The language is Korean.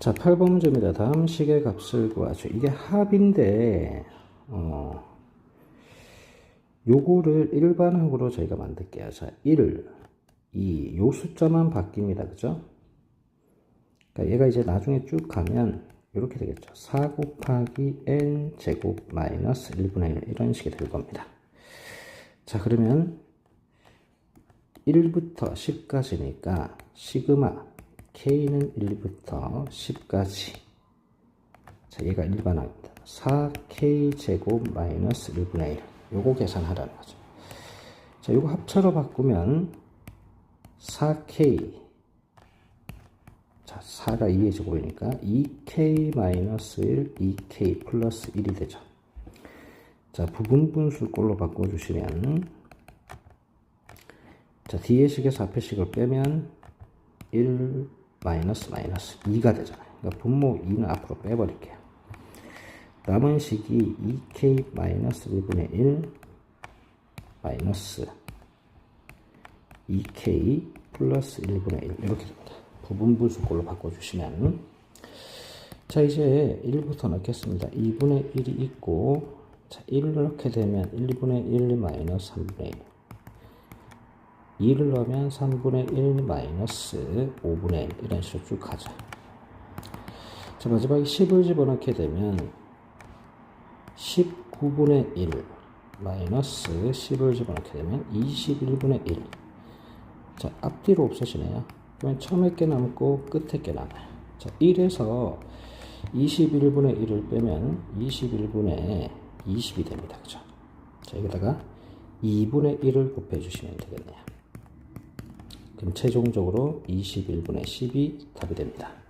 자, 8번 문제입니다. 다음 식의 값을 구하죠. 이게 합인데, 어, 요거를 일반항으로 저희가 만들게요. 자, 1, 2, 요 숫자만 바뀝니다. 그죠? 그러니까 얘가 이제 나중에 쭉 가면 이렇게 되겠죠. 4 곱하기 n 제곱 마이너스 1분의 1 이런 식이 될 겁니다. 자, 그러면 1부터 10까지니까 시그마 k는 1부터 10까지. 자 얘가 일반항입니다. 4k 제곱 마이너스 1분의 1 요거 계산하라는 거죠. 자 요거 합차로 바꾸면 4k 자 4가 2의 제곱이니까 2k 마이너스 1 2k 플러스 1이 되죠. 자 부분분수 꼴로 바꿔주시면 자, 뒤에 식에서 앞에 식을 빼면 1 마이너스 마이너스 2가 되잖아요. 그러니까 분모 2는 앞으로 빼버릴게요. 남은 식이 2k 마이너스 1분의 1 마이너스 2k 플러스 1분의 1 이렇게 됩니다. 부분 분수꼴로 바꿔주시면 자 이제 1부터 넣겠습니다. 2분의 1이 있고 자 1을 넣게 되면 1분의 1 마이너스 3분의 1 2를 넣으면 3분의 1 마이너스 5분의 1 이런 식으로 쭉 가죠. 자 마지막에 10을 집어넣게 되면 19분의 1 마이너스 10을 집어넣게 되면 21분의 1. 자 앞뒤로 없어지네요. 그러면 처음에 게 남고 끝에 게 남아요. 자 1에서 21분의 1을 빼면 21분의 20이 됩니다. 그죠? 자 여기다가 2분의 1을 곱해 주시면 되겠네요. 그럼 최종적으로 21분의 10이 답이 됩니다.